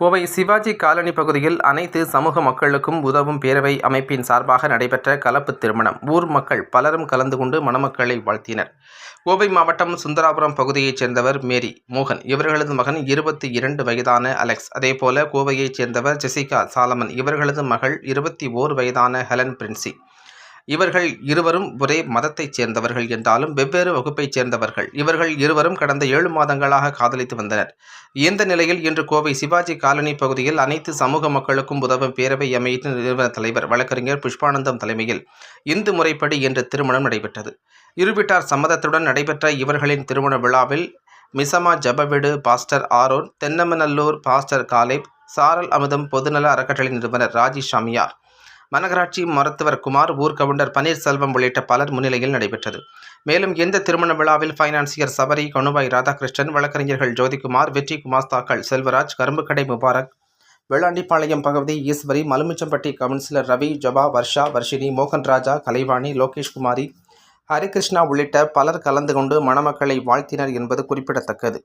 Kovai Sivaji colony பகுதியில் அனைத்து சமூக மக்களுக்கும் உதவும் பேரவை அமைப்பின் சார்பாக நடைபெற்ற கலப்பு திருமணம். ஊர் மக்கள் பலரும் கலந்து கொண்டு மணமக்களை வாழ்த்தினர். கோவை மாவட்டம் சுந்தராபுரம் பகுதியைச் சேர்ந்தவர் மேரி மோகன். இவர்களது மகன் இருபத்தி இரண்டு வயதான அலெக்ஸ். அதேபோல கோவையைச் சேர்ந்தவர் ஜெசிகா சாலமன். இவர்களது மகள் இருபத்தி ஓர் வயதான ஹெலன் பிரின்சி. இவர்கள் இருவரும் ஒரே மதத்தைச் சேர்ந்தவர்கள் என்றாலும் வெவ்வேறு வகுப்பைச் சேர்ந்தவர்கள். இவர்கள் இருவரும் கடந்த ஏழு மாதங்களாக காதலித்து வந்தனர். இந்த நிலையில் இன்று கோவை சிவாஜி காலனி பகுதியில் அனைத்து சமூக மக்களுக்கும் உதவும் பேரவை அமைத்து நிறுவன தலைவர் வழக்கறிஞர் புஷ்பானந்தம் தலைமையில் இந்து முறைப்படி இன்று திருமணம் நடைபெற்றது. இருவிட்டார் சம்மதத்துடன் நடைபெற்ற இவர்களின் திருமண விழாவில் மிசமா ஜபவிடு pastor Aaron Thennamanallur pastor Caleb சாரல் அமுதம் பொதுநல அறக்கட்டளை நிறுவனர் ராஜி ஷாமியார் மனகராட்சி மருத்துவர் குமார் ஊர்கவுண்டர் பன்னீர்செல்வம் உள்ளிட்ட பலர் முன்னிலையில் நடைபெற்றது. மேலும் இந்த திருமண விழாவில் ஃபைனான்சியர் சபரி கணுபாய் ராதாகிருஷ்ணன் வழக்கறிஞர்கள் ஜோதிகுமார் வெற்றி குமாஸ்தாக்கள் செல்வராஜ் கரும்புக்கடை முபாரக் வேளாண்டிப்பாளையம் பகுதி ஈஸ்வரி மலுமிச்சம்பட்டி கவுன்சிலர் ரவி ஜபா வர்ஷா வர்ஷினி மோகன் ராஜா கலைவாணி லோகேஷ்குமாரி ஹரிகிருஷ்ணா உள்ளிட்ட பலர் கலந்து கொண்டு மணமக்களை வாழ்த்தினர் என்பது குறிப்பிடத்தக்கது.